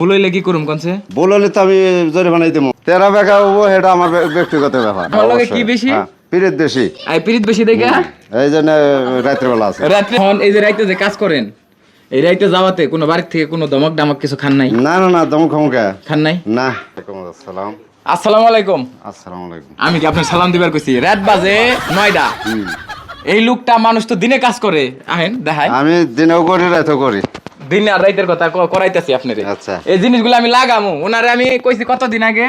ভুল হইলে কি করুম কনছে? বললে তো আমি জরিমানাই দেবো তেরা বেকা হব এটা আমার ব্যক্তিগত ব্যাপার। আমার লগে কি বেশি? হ্যাঁ, পিরিত বেশি। আই পিরিত বেশি দেখে? এই জন্য রাত্রিবেলা আছে। রাত্রে এখন এই যে রাইতে যে কাজ করেন এই রাইতে যাওয়াতে কোনো বাড়ির থেকে কোনো দমক ডামক কিছু খান নাই? না না না দম খমকা খান নাই? না। আসসালাম। আসসালামু আলাইকুম। আসসালামু আলাইকুম। আমি কি আপনার সালাম দিবার কইছি? রাত বাজে নয়টা। এই লোকটা মানুষ তো দিনে কাজ করে। আহেন দেখায় আমি দিনেও করি রাতেও করি। দিনে আর রাইতের কথা করাইতেছি আপনারে। আচ্ছা। এই জিনিসগুলো আমি লাগামু। ওনারে আমি কইছি কতদিন আগে?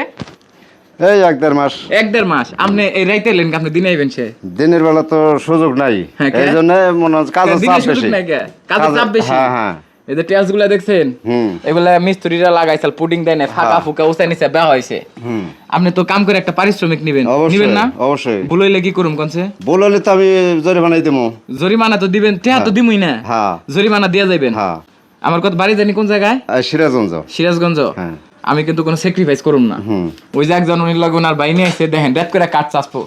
এই এক দেড় মাস। এক দেড় মাস। আপনি এই রাইতে লেন আপনি দিনে আইবেন সে? দিনের বেলা তো সুযোগ নাই। হ্যাঁ, এই জন্য মনে হচ্ছে কাজের চাপ বেশি। নাই কে? কাজের চাপ বেশি। হ্যাঁ হ্যাঁ। এই যে টেলসগুলা দেখছেন? হুম। এগুলা মিস্ত্রিরা লাগাইছে পুডিং দেয় না ফাঁকা হ্যাঁ। ফুকা উসাই নিছে বেয়া হয়েছে হুম। আপনি তো কাম করে একটা পারিশ্রমিক নিবেন। নিবেন না? অবশ্যই। ভুল হইলে কি করুম কনছে বললে তো আমি জরিমানাই দেবো জরিমানা তো দিবেন টেহা তো দিমুই না। হ্যাঁ। জরিমানা দিয়া যাইবেন। হ্যাঁ। আমার কত বাড়ি জানি কোন জায়গায়? সিরাজগঞ্জ। সিরাজগঞ্জ। হ্যাঁ। আমি কিন্তু কোনো স্যাক্রিফাইস করুম না। ওই যে একজন উনি লগে ওনার বাইনে আছে দেখেন ডেট করে কাজ চাষবো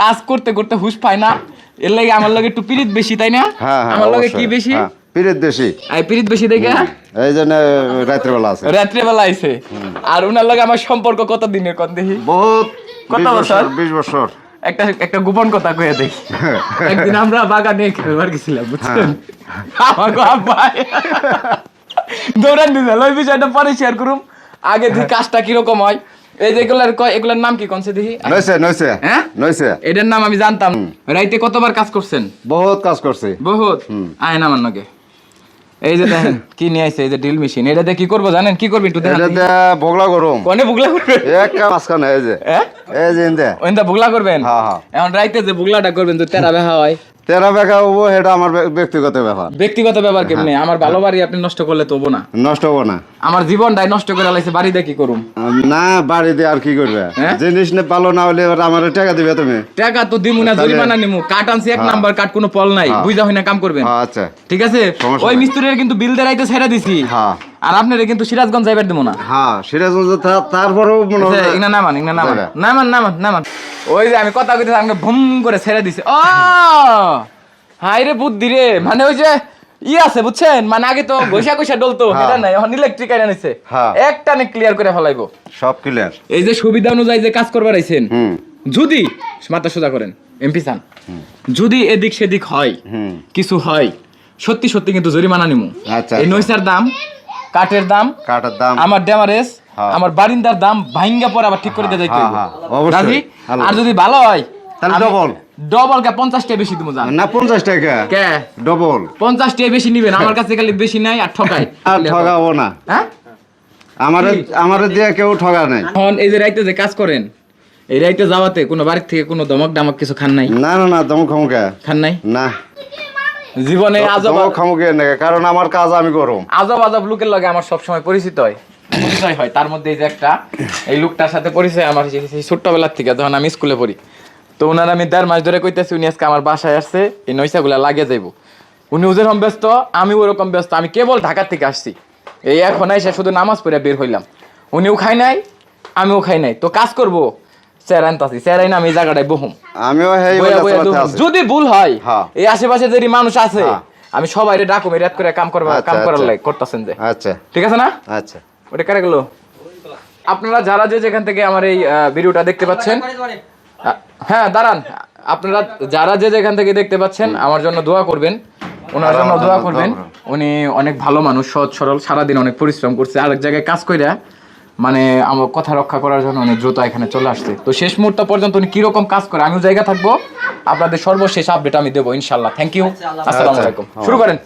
কাজ করতে করতে হুশ পায় না। এর লাগে আমার লগে একটু পিরিত বেশি তাই না? হ্যাঁ হ্যাঁ আমার লগে কি বেশি? পিরিত বেশি। আই পিরিত বেশি দেখে? এই জন্য রাত্রিবেলা আছে। রাত্রে বেলা আইছে আর উনার লগে আমার সম্পর্ক কত দিনের কত দেখি? বহুত কত বছর? বিশ বছর। একটা একটা গোপন কথা কয়ে দেখি একদিন আমরা বাগানে খেলবার গেছিলাম বুঝছেন? আমার আব্বাই। দৌড়ান দিছে ওই বিষয়টা পরে শেয়ার করুম। আগে দেখি কাজটা কীরকম হয়। এই যে এগুলার কয়- এগুলার নাম কি কনসে দেখি? নইছে নইছে। হ্যাঁ? নইছে। এটার নাম আমি জানতাম। রাইতে কতবার কাজ করছেন? বহুত কাজ করছে। বহুত? আয় না আমার এই যে দেখেন কি নিয়ে আইছে এই যে ড্রিল মেশিন এটা দিয়ে কি করব জানেন? কি করবি একটু দেখেন দিয়ে বগলা গরম। কোনে বগলা করবে? এক মাঝখানে এই যে। হ্যাঁ? এই যে ইন্দে ওইটা বগলা করবেন? হ্যাঁ, হ্যাঁ। এখন রাইতে যে বগলাটা করবেন তো তেরা বেহা হয়। তেরা বেকা হব এটা আমার ব্যক্তিগত ব্যাপার। ব্যক্তিগত ব্যাপার কেমনে? আমার ভালো বাড়ি আপনি নষ্ট করলে তো হব না। নষ্ট হব না। আমার জীবনটাই নষ্ট করে লাইছে বাড়ি দিয়ে কি করুম? না বাড়ি দিয়ে আর কি করবে? হ্যাঁ? জিনিস নে ভালো না হলে এবার আমার টাকা দিবে তুমি। টাকা তো দিমু না জরিমানা নিমু। কাট আনছি এক নাম্বার কাট কোনো পল নাই। হ্যাঁ। বুঝা হয় না কাম করবেন। হ্যাঁ, আচ্ছা। ঠিক আছে? ওই মিস্ত্রির কিন্তু বিল দেরাইতে ছেড়ে দিছি। হ্যাঁ। আর আপনারে কিন্তু সিরাজগঞ্জ যাইবার দেবো না। হ্যাঁ সিরাজগঞ্জ তারপরেও মনে আচ্ছা, হয় ইগনা নামান ইগনা নামান। জায়গা। নামান নামান নামান। ওই যে আমি কথা কইতে আমাকে ভুম করে ছেড়ে দিছে। ও! হাই রে বুদ্ধি রে। মানে ওই যে ই আছে বুঝছেন মানে আগে তো ঘষা ঘষা ডলতো হ্যাঁ। এটা নাই এখন ইলেকট্রিক আইনা নিছে হ্যাঁ। একটা নে ক্লিয়ার করে ফলাইবো সব ক্লিয়ার এই যে সুবিধা অনুযায়ী যে কাজ করবার আইছেন যদি মাথা সোজা করেন এমপি চান যদি এদিক সেদিক হয় কিছু হয় সত্যি সত্যি কিন্তু জরিমানা নিমু আচ্ছা, এই আচ্ছা। নৈসার দাম কাঠের দাম কাটার দাম আমার ড্যামারেজ হ্যাঁ। আমার বারিন্দার দাম ভাঙ্গা পরে আবার ঠিক করে দিয়ে যাইতে হ্যাঁ। হ্যাঁ। আর যদি ভালো হয় তাহলে double। ডবল কে পঞ্চাশ টাকা বেশি তুমি জান। না পঞ্চাশ টাকা কে? ডবল পঞ্চাশ টাকা বেশি নিবেন আমার কাছে খালি বেশি নাই আর ঠকাই আর ঠগাবো না। হ্যাঁ? আমার আমার দিয়ে কেউ ঠগা নাই। এখন এই যে রাইতে যে কাজ করেন এই রাইতে যাওয়াতে কোনো বাড়ির থেকে কোনো দমক ডামক কিছু খান নাই? না না না দম খামুকা। খান নাই? না। জীবনে আজব দম খামুকে না কারণ আমার কাজ আমি গরম আজব আজব লোকের লগে আমার সবসময় পরিচিত হয়। পরিচয় হয়। তার মধ্যে এই যে একটা এই লোকটার সাথে পরিচয় আমার সেই ছোট্টবেলার থেকে যখন আমি স্কুলে পড়ি। তো ওনার আমি দেড় মাস ধরে কইতেছি উনি আজকে আমার বাসায় আসছে এই নৈশাগুলা লাগিয়ে যাইব। উনি যেরকম ব্যস্ত আমি ওরকম ব্যস্ত আমি কেবল ঢাকার থেকে আসছি। এই এখন এসে শুধু নামাজ পড়ে বের হইলাম। উনিও খাই নাই আমিও খাই নাই। তো কাজ করব? স্যার আনতাছি স্যার আইনা আমি জায়গাটায় বহুম। আমিও এই বইয়া বইয়া অবস্থাতে দুহুম। আছি। যদি ভুল হয়। এই আশেপাশে যদি মানুষ আছে। আমি সবাই ডাকুম রাত করে কাম করবা আচ্ছা, কাম করার আচ্ছা। লাগে করতেছেন যে। আচ্ছা। ঠিক আছে না? আচ্ছা। ওটা কারে গেল? আপনারা যারা যে যেখান থেকে আমার এই ভিডিওটা দেখতে পাচ্ছেন হ্যাঁ দাঁড়ান। আপনারা যারা যে যেখান থেকে দেখতে পাচ্ছেন আমার জন্য দোয়া করবেন। ওনার জন্য দোয়া করবেন। উনি অনেক ভালো মানুষ সহজ সরল সারাদিন অনেক পরিশ্রম করছে। আরেক জায়গায় কাজ কইরা মানে আমার কথা রক্ষা করার জন্য অনেক দ্রুত এখানে চলে আসছে। তো শেষ মুহূর্ত পর্যন্ত উনি কীরকম কাজ করে আমিও জায়গা থাকব। আপনাদের সর্বশেষ আপডেট আমি দেবো ইনশাল্লাহ থ্যাংক ইউ আসসালামু আলাইকুম। শুরু করেন।